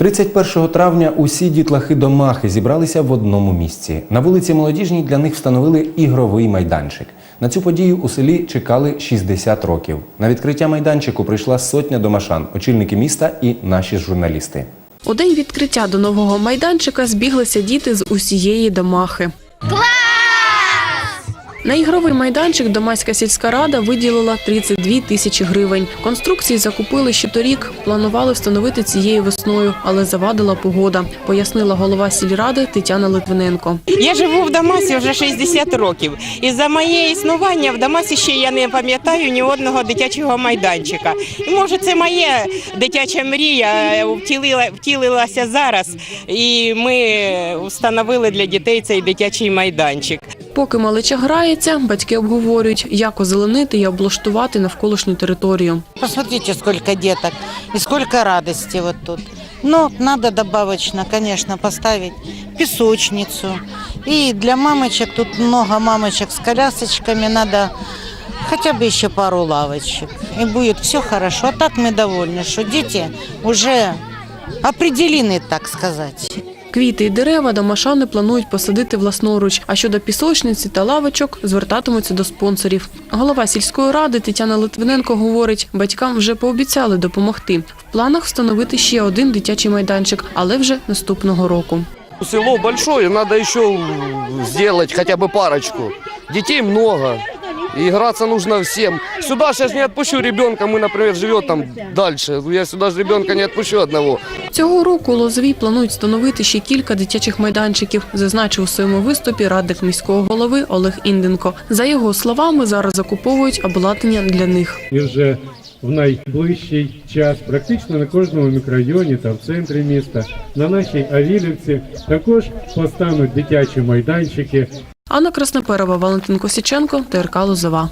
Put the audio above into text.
31 травня усі дітлахи домахи зібралися в одному місці. На вулиці Молодіжній для них встановили ігровий майданчик. На цю подію у селі чекали 60 років. На відкриття майданчику прийшла сотня домашан, очільники міста і наші журналісти. У день відкриття до нового майданчика збіглися діти з усієї домахи. На ігровий майданчик Домаська сільська рада виділила 32 тисячі гривень. Конструкції закупили ще торік. Планували встановити цією весною, але завадила погода, пояснила голова сільради Тетяна Литвиненко. Я живу в Дамасі вже 60 років. І за моє існування в Дамасі ще я не пам'ятаю ні одного дитячого майданчика. І може це моя дитяча мрія е, втілила, втілилася зараз. І ми встановили для дітей цей дитячий майданчик. Поки малеча грається, батьки обговорюють, як озеленити і облаштувати навколишню територію. Посмотрите, сколько деток и сколько радости вот тут. Но надо добавочно, конечно, поставить песочницу. И для мамочек, тут много мамочек с колясочками, надо хотя бы еще пару лавочек. И будет все хорошо. А так мы довольны, что дети уже определены, так сказать. Квіти і дерева домашани планують посадити власноруч. А щодо пісочниці та лавочок звертатимуться до спонсорів. Голова сільської ради Тетяна Литвиненко говорить, батькам вже пообіцяли допомогти. В планах встановити ще один дитячий майданчик, але вже наступного року. Село большое, надо еще сделать хотя бы парочку. Детей много. И играться нужно всем. Сюда сейчас не отпущу ребенка, мы, например, живет там дальше. Я сюда же ребенка не отпущу одного. Цього року у Лозовій планують встановити ще кілька дитячих майданчиків, зазначив у своєму виступі радник міського голови Олег Інденко. За його словами, зараз закуповують обладнання для них. і вже в найближчий час практично на кожному мікрорайоні та в центрі міста, на нашій Авілівці також постануть дитячі майданчики Анна Красноперова, Валентин Косіченко, ТРК Лозова.